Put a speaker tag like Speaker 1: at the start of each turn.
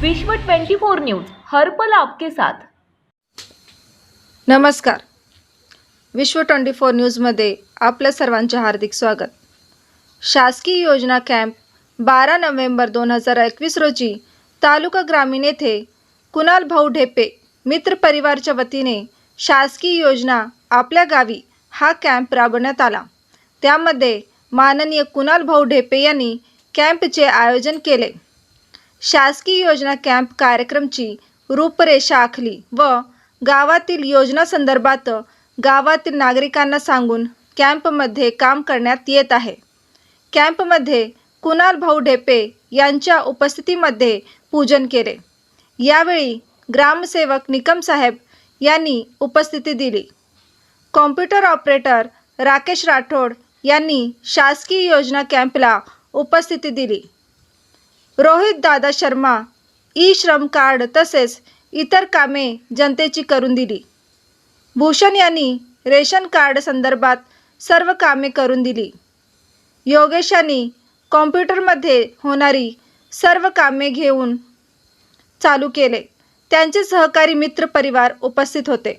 Speaker 1: विश्व 24 न्यूज हर पल आपके साथ.
Speaker 2: नमस्कार. विश्व ट्वेंटी फोर न्यूजमध्ये आपल्या सर्वांचे हार्दिक स्वागत. शासकीय योजना कॅम्प बारा नोव्हेंबर दोन हजार एकवीस रोजी तालुका ग्रामीण येथे कुणाल भाऊ ढेपे मित्र परिवारच्या वतीने शासकीय योजना आपल्या गावी हा कॅम्प राबवण्यात आला. त्यामध्ये माननीय कुणाल भाऊ ढेपे यांनी कॅम्पचे आयोजन केले. शासकीय योजना कॅम्प कार्यक्रमची रूपरेषा आखली व गावातील योजना संदर्भात गावातील नागरिकांना सांगून कॅम्पमध्ये काम करण्यात येत आहे. कॅम्पमध्ये कुणाल भाऊ ढेपे यांच्या उपस्थितीमध्ये पूजन केले. यावेळी ग्रामसेवक निकम साहेब यांनी उपस्थिती दिली. कॉम्प्युटर ऑपरेटर राकेश राठोड यांनी शासकीय योजना कॅम्पला उपस्थिती दिली. रोहित दादा शर्मा ई श्रम कार्ड तसेच इतर कामे जनतेची करून दिली. भूषण यांनी रेशन कार्ड संदर्भात सर्व कामे करून दिली. योगेश यांनी कॉम्प्युटरमध्ये होणारी सर्व कामे घेऊन चालू केले. त्यांचे सहकारी मित्र परिवार उपस्थित होते.